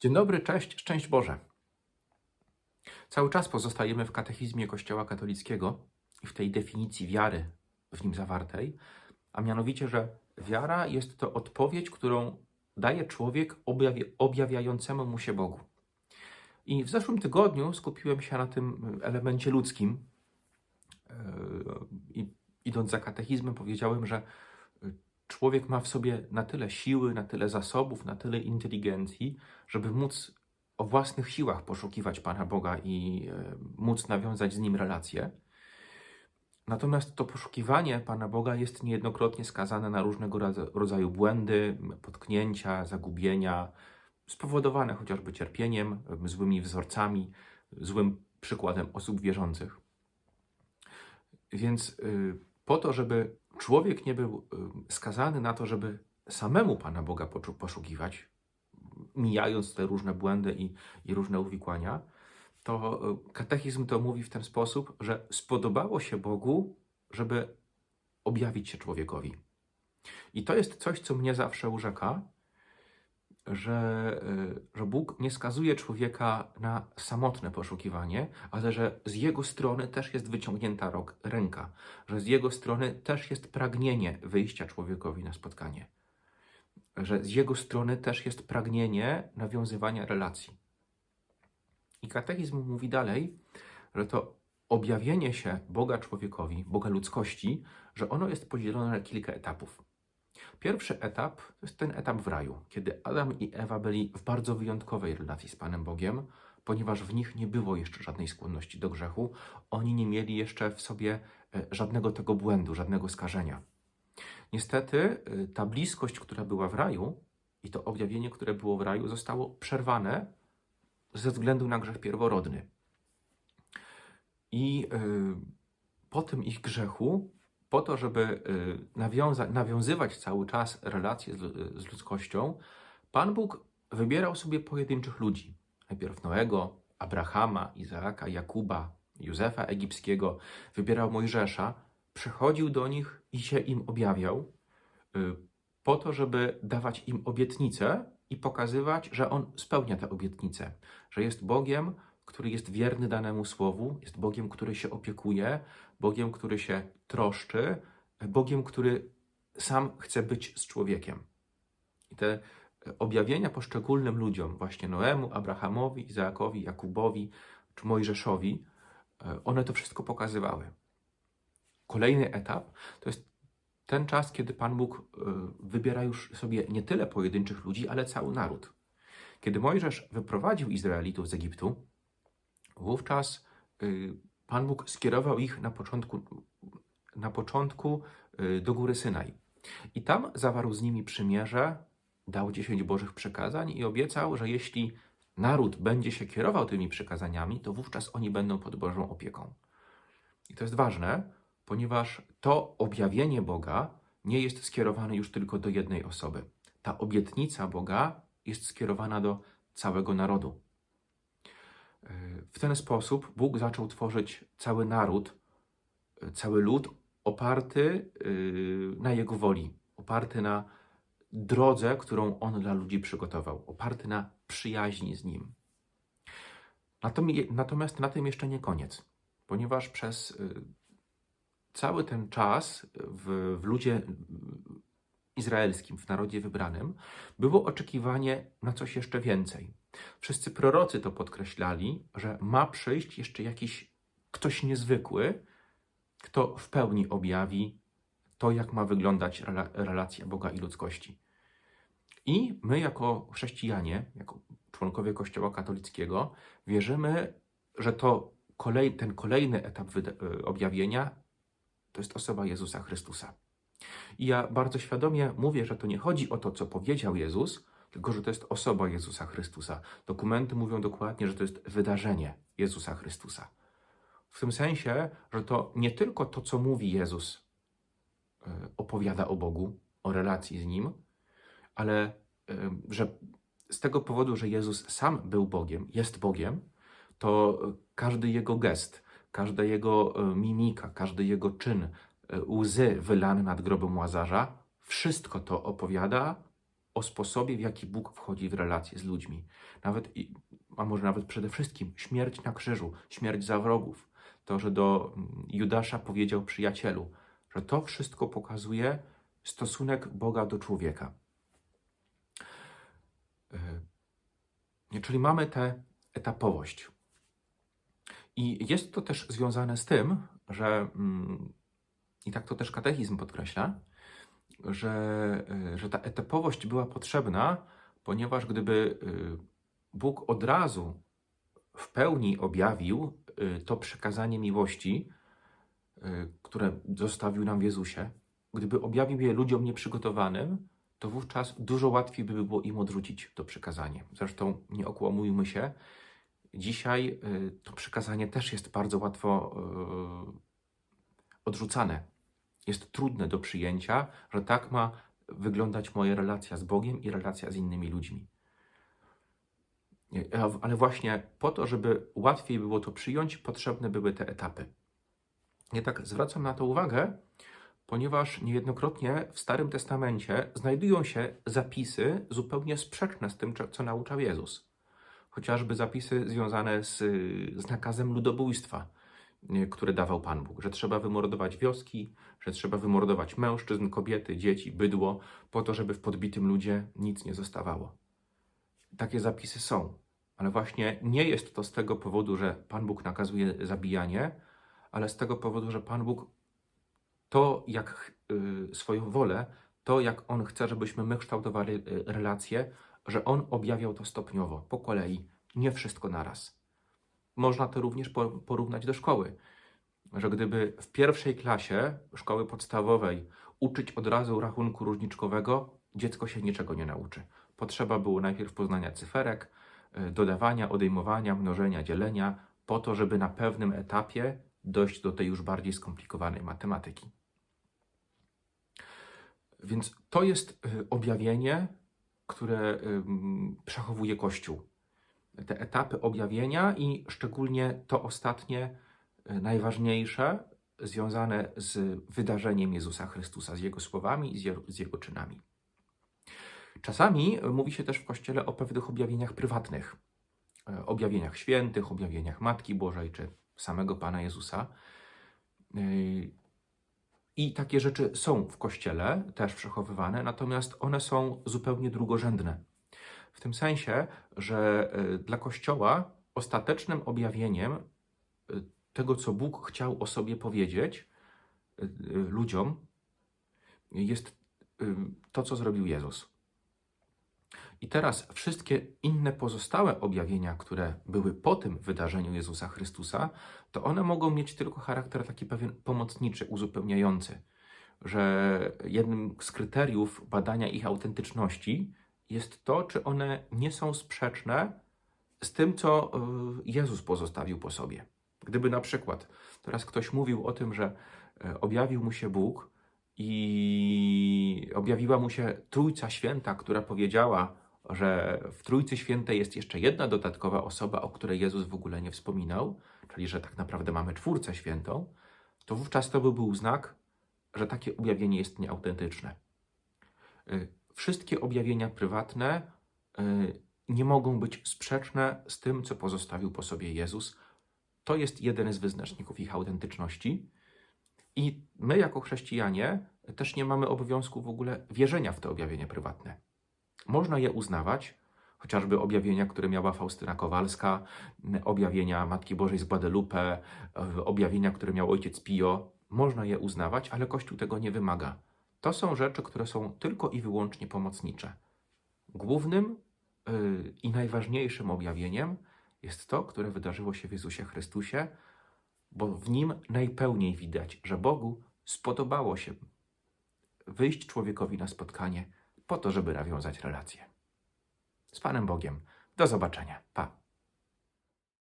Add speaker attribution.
Speaker 1: Dzień dobry, cześć, szczęść Boże. Cały czas pozostajemy w katechizmie Kościoła katolickiego i w tej definicji wiary w nim zawartej, a mianowicie, że wiara jest to odpowiedź, którą daje człowiek objawi objawiającemu mu się Bogu. I w zeszłym tygodniu skupiłem się na tym elemencie ludzkim. Yy, idąc za katechizmem, powiedziałem, że człowiek ma w sobie na tyle siły, na tyle zasobów, na tyle inteligencji, żeby móc o własnych siłach poszukiwać Pana Boga i e, móc nawiązać z Nim relacje. Natomiast to poszukiwanie Pana Boga jest niejednokrotnie skazane na różnego rodzaju błędy, potknięcia, zagubienia, spowodowane chociażby cierpieniem, złymi wzorcami, złym przykładem osób wierzących. Więc y, po to, żeby człowiek nie był y, skazany na to, żeby samemu Pana Boga poszukiwać, mijając te różne błędy i, i różne uwikłania, to y, katechizm to mówi w ten sposób, że spodobało się Bogu, żeby objawić się człowiekowi. I to jest coś, co mnie zawsze urzeka, że, y, że Bóg nie skazuje człowieka na samotne poszukiwanie, ale że z jego strony też jest wyciągnięta ręka, że z jego strony też jest pragnienie wyjścia człowiekowi na spotkanie, że z jego strony też jest pragnienie nawiązywania relacji. I katechizm mówi dalej, że to objawienie się Boga człowiekowi, Boga ludzkości, że ono jest podzielone na kilka etapów. Pierwszy etap to jest ten etap w raju, kiedy Adam i Ewa byli w bardzo wyjątkowej relacji z Panem Bogiem, ponieważ w nich nie było jeszcze żadnej skłonności do grzechu, oni nie mieli jeszcze w sobie e, żadnego tego błędu, żadnego skażenia. Niestety e, ta bliskość, która była w raju i to objawienie, które było w raju, zostało przerwane ze względu na grzech pierworodny. I yy, po tym ich grzechu po to, żeby y, nawiąza- nawiązywać cały czas relacje z, z ludzkością, Pan Bóg wybierał sobie pojedynczych ludzi. Najpierw Noego, Abrahama, Izaaka, Jakuba, Józefa Egipskiego, wybierał Mojżesza, przychodził do nich i się im objawiał, y, po to, żeby dawać im obietnice i pokazywać, że on spełnia te obietnice, że jest Bogiem, który jest wierny danemu słowu, jest Bogiem, który się opiekuje, Bogiem, który się troszczy, Bogiem, który sam chce być z człowiekiem. I te objawienia poszczególnym ludziom, właśnie Noemu, Abrahamowi, Izaakowi, Jakubowi czy Mojżeszowi, one to wszystko pokazywały. Kolejny etap to jest ten czas, kiedy Pan Bóg e, wybiera już sobie nie tyle pojedynczych ludzi, ale cały naród. Kiedy Mojżesz wyprowadził Izraelitów z Egiptu, Wówczas y, Pan Bóg skierował ich na początku, na początku y, do góry Synaj. I tam zawarł z nimi przymierze, dał dziesięć Bożych przekazań i obiecał, że jeśli naród będzie się kierował tymi przekazaniami, to wówczas oni będą pod Bożą opieką. I to jest ważne, ponieważ to objawienie Boga nie jest skierowane już tylko do jednej osoby. Ta obietnica Boga jest skierowana do całego narodu. W ten sposób Bóg zaczął tworzyć cały naród, cały lud oparty y, na Jego woli, oparty na drodze, którą On dla ludzi przygotował, oparty na przyjaźni z Nim. Natomiast na tym jeszcze nie koniec, ponieważ przez y, cały ten czas w, w ludzie izraelskim, w narodzie wybranym, było oczekiwanie na coś jeszcze więcej. Wszyscy prorocy to podkreślali, że ma przyjść jeszcze jakiś ktoś niezwykły, kto w pełni objawi to, jak ma wyglądać relacja Boga i ludzkości. I my, jako chrześcijanie, jako członkowie Kościoła katolickiego, wierzymy, że to kolej, ten kolejny etap objawienia to jest osoba Jezusa Chrystusa. I ja bardzo świadomie mówię, że to nie chodzi o to, co powiedział Jezus, tylko że to jest osoba Jezusa Chrystusa. Dokumenty mówią dokładnie, że to jest wydarzenie Jezusa Chrystusa. W tym sensie, że to nie tylko to, co mówi Jezus, e, opowiada o Bogu, o relacji z Nim, ale e, że z tego powodu, że Jezus sam był Bogiem, jest Bogiem, to każdy jego gest, każda jego e, mimika, każdy jego czyn, łzy wylane nad grobem Łazarza, wszystko to opowiada o sposobie, w jaki Bóg wchodzi w relacje z ludźmi. Nawet, a może nawet przede wszystkim śmierć na krzyżu, śmierć za wrogów. To, że do mm, Judasza powiedział przyjacielu, że to wszystko pokazuje stosunek Boga do człowieka. Yy, Czyli mamy tę etapowość. I jest to też związane z tym, że, mm, i tak to też katechizm podkreśla, że, y, że ta etapowość była potrzebna, ponieważ gdyby y, Bóg od razu w pełni objawił y, to przekazanie miłości, które zostawił nam w Jezusie, gdyby objawił je ludziom nieprzygotowanym, to wówczas dużo łatwiej by było im odrzucić to przykazanie. Zresztą nie okłamujmy się, dzisiaj to przykazanie też jest bardzo łatwo odrzucane. Jest trudne do przyjęcia, że tak ma wyglądać moja relacja z Bogiem i relacja z innymi ludźmi. Ale właśnie po to, żeby łatwiej było to przyjąć, potrzebne były te etapy. Nie tak zwracam na to uwagę, ponieważ niejednokrotnie w Starym Testamencie znajdują się zapisy zupełnie sprzeczne z tym, co nauczał Jezus. Chociażby zapisy związane z, z nakazem ludobójstwa, które dawał Pan Bóg, że trzeba wymordować wioski, że trzeba wymordować mężczyzn, kobiety, dzieci, bydło, po to, żeby w podbitym ludzie nic nie zostawało. Takie zapisy są, ale właśnie nie jest to z tego powodu, że Pan Bóg nakazuje zabijanie, ale z tego powodu, że Pan Bóg to, jak y, swoją wolę, to, jak On chce, żebyśmy my kształtowali y, relacje, że On objawiał to stopniowo, po kolei, nie wszystko naraz. Można to również po- porównać do szkoły, że gdyby w pierwszej klasie szkoły podstawowej uczyć od razu rachunku różniczkowego, dziecko się niczego nie nauczy. Potrzeba było najpierw poznania cyferek, y, dodawania, odejmowania, mnożenia, dzielenia, po to, żeby na pewnym etapie dojść do tej już bardziej skomplikowanej matematyki. Więc to jest y, objawienie, które przechowuje Kościół. Te etapy objawienia i szczególnie to ostatnie, y, najważniejsze, związane z wydarzeniem Jezusa Chrystusa, z Jego słowami i z Jego, czynami. Czasami y, mówi się też w Kościele o pewnych objawieniach prywatnych, y, objawieniach świętych, objawieniach Matki Bożej czy samego Pana Jezusa. I takie rzeczy są w Kościele też przechowywane, natomiast one są zupełnie drugorzędne. W tym sensie, że y, dla Kościoła ostatecznym objawieniem y, tego, co Bóg chciał o sobie powiedzieć y, ludziom, jest to, co zrobił Jezus. I teraz wszystkie inne pozostałe objawienia, które były po tym wydarzeniu Jezusa Chrystusa, to one mogą mieć tylko charakter taki pewien pomocniczy, uzupełniający, że jednym z kryteriów badania ich autentyczności jest to, czy one nie są sprzeczne z tym, co y, Jezus pozostawił po sobie. Gdyby na przykład teraz ktoś mówił o tym, że y, objawił mu się Bóg i objawiła mu się Trójca Święta, która powiedziała, że w Trójcy Świętej jest jeszcze jedna dodatkowa osoba, o której Jezus w ogóle nie wspominał, czyli że tak naprawdę mamy Czwórcę Świętą, to wówczas to by był znak, że takie objawienie jest nieautentyczne. Wszystkie objawienia prywatne y, nie mogą być sprzeczne z tym, co pozostawił po sobie Jezus. To jest jeden z wyznaczników ich autentyczności. I my, jako chrześcijanie, też nie mamy obowiązku w ogóle wierzenia w te objawienia prywatne. Można je uznawać, chociażby objawienia, które miała Faustyna Kowalska, objawienia Matki Bożej z Guadalupe, objawienia, które miał ojciec Pio. Można je uznawać, ale Kościół tego nie wymaga. To są rzeczy, które są tylko i wyłącznie pomocnicze. Głównym yy, i najważniejszym objawieniem jest to, które wydarzyło się w Jezusie Chrystusie, bo w nim najpełniej widać, że Bogu spodobało się wyjść człowiekowi na spotkanie po to, żeby nawiązać relacje. Z Panem Bogiem. Do zobaczenia. Pa.